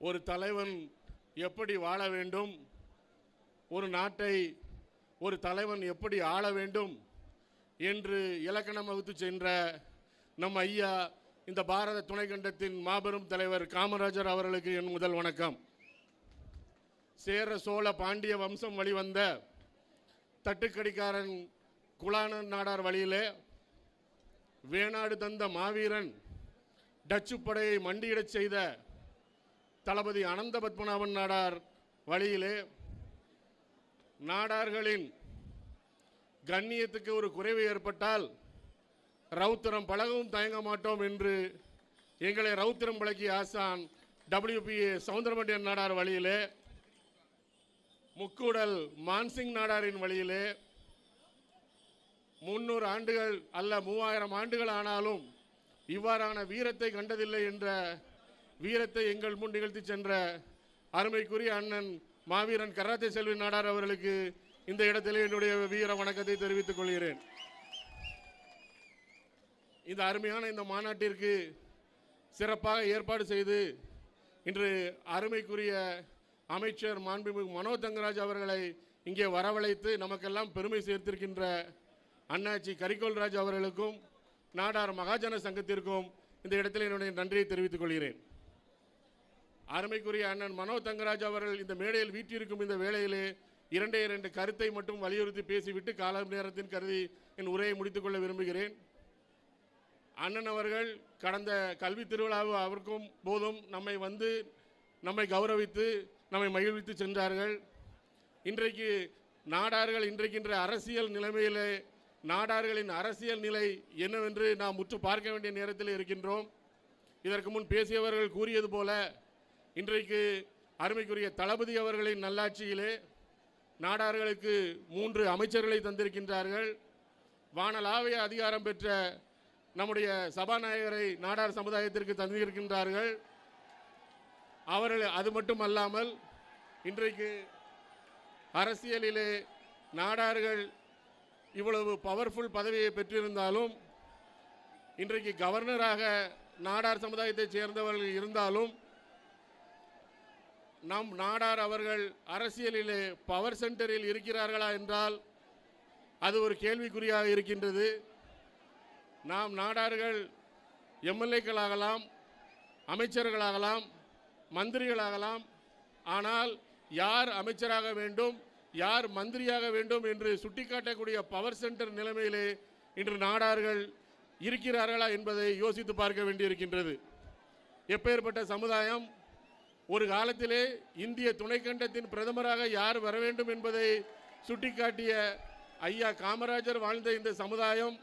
ஒரு தலைவன் எப்படி வாழ வேண்டும்? ஒரு நாட்டை ஒரு தலைவன் எப்படி ஆள வேண்டும்? என்று இலக்கணம் வகுத்து சென்ற நம் ஐயா இந்த பாரத துணைக்கண்டத்தின் மாபெரும் தலைவர் காமராஜர் அவர்களுக்கு என் முதல் வணக்கம். சேர சோழ பாண்டிய வம்சம் வழிவந்த தட்டுக்கடிக்காரன் குலான நாடார் வழியிலே வேணாடு தந்த மாவீரன் டச்சு படையை மண்டியிடச் செய்த தளபதி அனந்த பத்மநாபன் நாடார் வழியிலே நாடார்களின் கண்ணியத்துக்கு ஒரு குறைவு ஏற்பட்டால் ரவுத்திரம் பழகவும் தயங்க மாட்டோம் என்று எங்களை ரவுத்திரம் பழக்கிய ஆசான் டபிள்யூபிஏ சவுந்தரமண்டியன் நாடார் வழியிலே முக்கூடல் மான்சிங் நாடாரின் வழியிலே முன்னூறு ஆண்டுகள் அல்ல மூவாயிரம் ஆண்டுகள் ஆனாலும் இவ்வாறான வீரத்தை கண்டதில்லை என்ற வீரத்தை எங்கள் முன் நிகழ்த்தி சென்ற அருமைக்குரிய அண்ணன் மாவீரன் கராத்தே செல்வி நாடார் அவர்களுக்கு இந்த இடத்திலே என்னுடைய வீர வணக்கத்தை தெரிவித்துக் கொள்கிறேன். இந்த அருமையான இந்த மாநாட்டிற்கு சிறப்பாக ஏற்பாடு செய்து இன்று அருமைக்குரிய அமைச்சர் மாண்புமிகு மனோ தங்கராஜ் அவர்களை இங்கே வரவழைத்து நமக்கெல்லாம் பெருமை சேர்த்திருக்கின்ற அண்ணாச்சி கரிகோல்ராஜ் அவர்களுக்கும் நாடார் மகாஜன சங்கத்திற்கும் இந்த இடத்தில் என்னுடைய நன்றியை தெரிவித்துக் கொள்கிறேன். அருமைக்குரிய அண்ணன் மனோ தங்கராஜ் அவர்கள் இந்த மேடையில் வீட்டிருக்கும் இந்த வேளையிலே இரண்டே இரண்டு கருத்தை மட்டும் வலியுறுத்தி பேசிவிட்டு கால நேரத்தின் கருதி என் உரையை முடித்துக்கொள்ள விரும்புகிறேன். அண்ணன் அவர்கள் கடந்த கல்வி திருவிழாவு அவருக்கும் போதும் நம்மை வந்து நம்மை கௌரவித்து நம்மை மகிழ்வித்து சென்றார்கள். இன்றைக்கு நாடார்கள் இன்றைக்கின்ற அரசியல் நிலைமையிலே நாடார்களின் அரசியல் நிலை என்னவென்று நாம் முற்று பார்க்க வேண்டிய நேரத்தில் இருக்கின்றோம். இதற்கு முன் பேசியவர்கள் கூறியது போல இன்றைக்கு அருமைக்குரிய தளபதி அவர்களின் நல்லாட்சியிலே நாடார்களுக்கு மூன்று அமைச்சர்களை தந்திருக்கின்றார்கள். வானலாவிய அதிகாரம் பெற்ற நம்முடைய சபாநாயகரை நாடார் சமுதாயத்திற்கு தந்திருக்கின்றார்கள். அவர்கள் அது மட்டும் அல்லாமல் இன்றைக்கு அரசியலிலே நாடார்கள் இவ்வளவு பவர்ஃபுல் பதவியை பெற்றிருந்தாலும் இன்றைக்கு கவர்னராக நாடார் சமுதாயத்தைச் சேர்ந்தவர்கள் இருந்தாலும் நம் நாடார் அவர்கள் அரசியலிலே பவர் சென்டரில் இருக்கிறார்களா என்றால் அது ஒரு கேள்விக்குறியாக இருக்கின்றது. நாம் நாடார்கள் எம்எல்ஏக்களாகலாம் அமைச்சர்களாகலாம் மந்திரிகளாகலாம் ஆனால் யார் அமைச்சராக வேண்டும் யார் மந்திரியாக வேண்டும் என்று சுட்டிக்காட்டக்கூடிய பவர் சென்டர் நிலைமையிலே இன்று நாடார்கள் இருக்கிறார்களா என்பதை யோசித்து பார்க்க வேண்டியிருக்கின்றது. எப்பேற்பட்ட சமுதாயம் ஒரு காலத்திலே இந்திய துணைக்கண்டத்தின் பிரதமராக யார் வர வேண்டும் என்பதை சுட்டிக்காட்டிய ஐயா காமராஜர் வாழ்ந்த இந்த சமுதாயம்